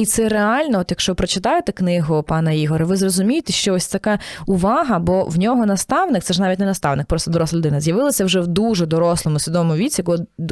І це реально, от якщо прочитаєте книгу пана Ігоря, ви зрозумієте, що ось така увага, бо в нього наставник, це ж навіть не наставник, просто доросла людина, з'явилася вже в дуже дорослому свідомому віці,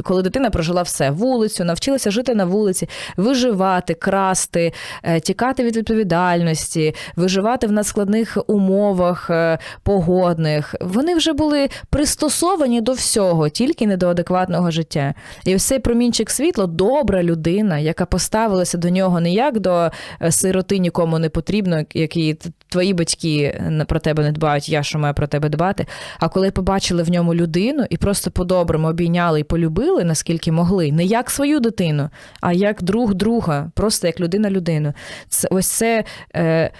коли- дитина прожила все вулицю, навчилася жити на вулиці, виживати, красти, е, тікати від відповідальності, виживати в надскладних умовах е, погодних. Вони вже були пристосовані до всього, тільки не до адекватного життя. І ось цей промінчик світла, добра людина, яка поставилася до нього не як до е, сироти нікому не потрібно, які твої батьки про тебе не дбають, я що маю про тебе дбати. А коли побачили в ньому людину і просто по-доброму обійняли і полюбили, наскільки могли, не як свою дитину, а як друг друга, просто як людина людину. Це ось це. Е,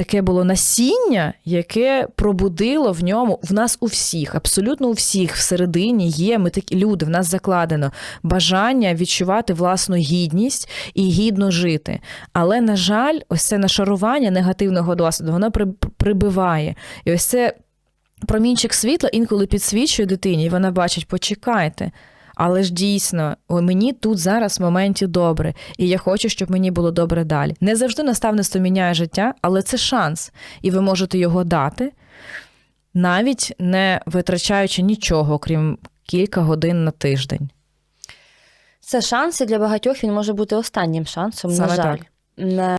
Таке було насіння, яке пробудило в ньому в нас у всіх, абсолютно у всіх всередині є. Ми такі люди, в нас закладено бажання відчувати власну гідність і гідно жити. Але, на жаль, ось це нашарування негативного досвіду, воно при- прибиває. І ось це промінчик світла інколи підсвічує дитині, і вона бачить, почекайте. Але ж дійсно, мені тут зараз в моменті добре, і я хочу, щоб мені було добре далі. Не завжди наставництво міняє життя, але це шанс, і ви можете його дати, навіть не витрачаючи нічого, окрім кілька годин на тиждень. Це шанс, і для багатьох він може бути останнім шансом, Саме на жаль. так.